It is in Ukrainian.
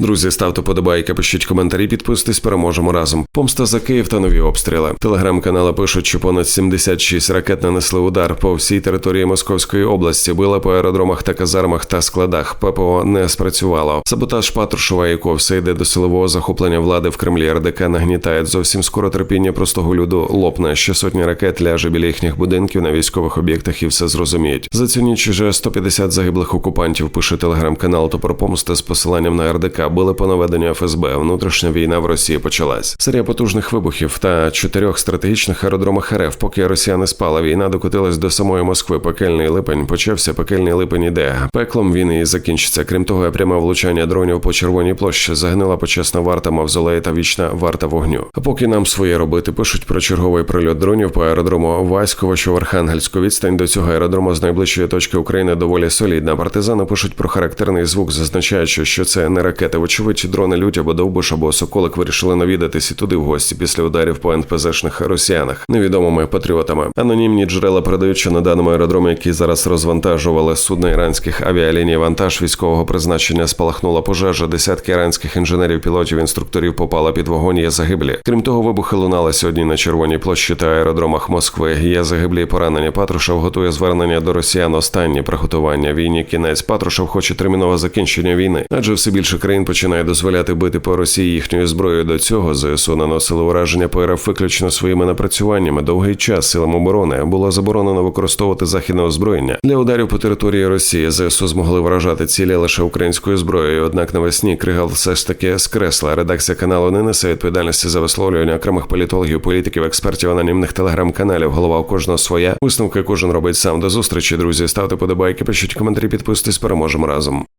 Друзі, ставте подобайки, пишіть коментарі, підписуйтесь, переможемо разом. Помста за Київ та нові обстріли. Телеграм-канали пишуть, що понад 76 ракет нанесли удар по всій території Московської області, били по аеродромах та казармах та складах. ППО не спрацювало. Саботаж Патрушева, якого все йде до силового захоплення влади в Кремлі. РДК нагнітають зовсім скоро терпіння простого люду лопне. Ще сотні ракет ляже біля їхніх будинків на військових об'єктах і все зрозуміють. За цю ніч уже 150 загиблих окупантів. Пише телеграм-канал то про помсти з посиланням на РДК. Били по наведенню ФСБ. Внутрішня війна в Росії почалась. Серія потужних вибухів та чотирьох стратегічних аеродромах РФ. Поки росіяни спала, війна докотилась до самої Москви. Пекельний липень почався. Пекельний липень іде. Пеклом він і закінчиться. Крім того, пряме влучання дронів по червоній площі загинула почесна варта мавзолеї та вічна варта вогню. А поки нам своє робити, пишуть про черговий прильот дронів по аеродрому Васьково, що в Архангельську відстань до цього аеродрому з найближчої точки України доволі солідна. Партизани пишуть про характерний звук, зазначаючи, що це не ракети. Вочевидь, дрони лють або довбуш, або соколик вирішили навідатись і туди в гості після ударів по НПЗшних росіянах, невідомими патріотами. Анонімні джерела передають, що на даному аеродромі, який зараз розвантажували судна іранських авіаліній, вантаж військового призначення спалахнула пожежа. Десятки іранських інженерів, пілотів, інструкторів попали під вогонь. Є загиблі. Крім того, вибухи лунали сьогодні на червоній площі та аеродромах Москви. Є загиблі і поранені. Патрушев готує звернення до росіян. Останні приготування війні. Кінець Патрушев хоче термінове закінчення війни, адже все більше країн починає дозволяти бити по Росії їхньою зброєю. До цього ЗСУ наносили ураження по РФ виключно своїми напрацюваннями. Довгий час силам оборони було заборонено використовувати західне озброєння для ударів по території Росії. ЗСУ змогли вражати цілі лише українською зброєю. Однак навесні Кригал все ж таки скресла. Редакція каналу не несе відповідальності за висловлювання окремих політологів, політиків, експертів, анонімних телеграм-каналів. Голова у кожного своя. Висновки кожен робить сам. До зустрічі, друзі. Ставте подобайки, пишіть коментарі, підписуйтесь, переможемо разом.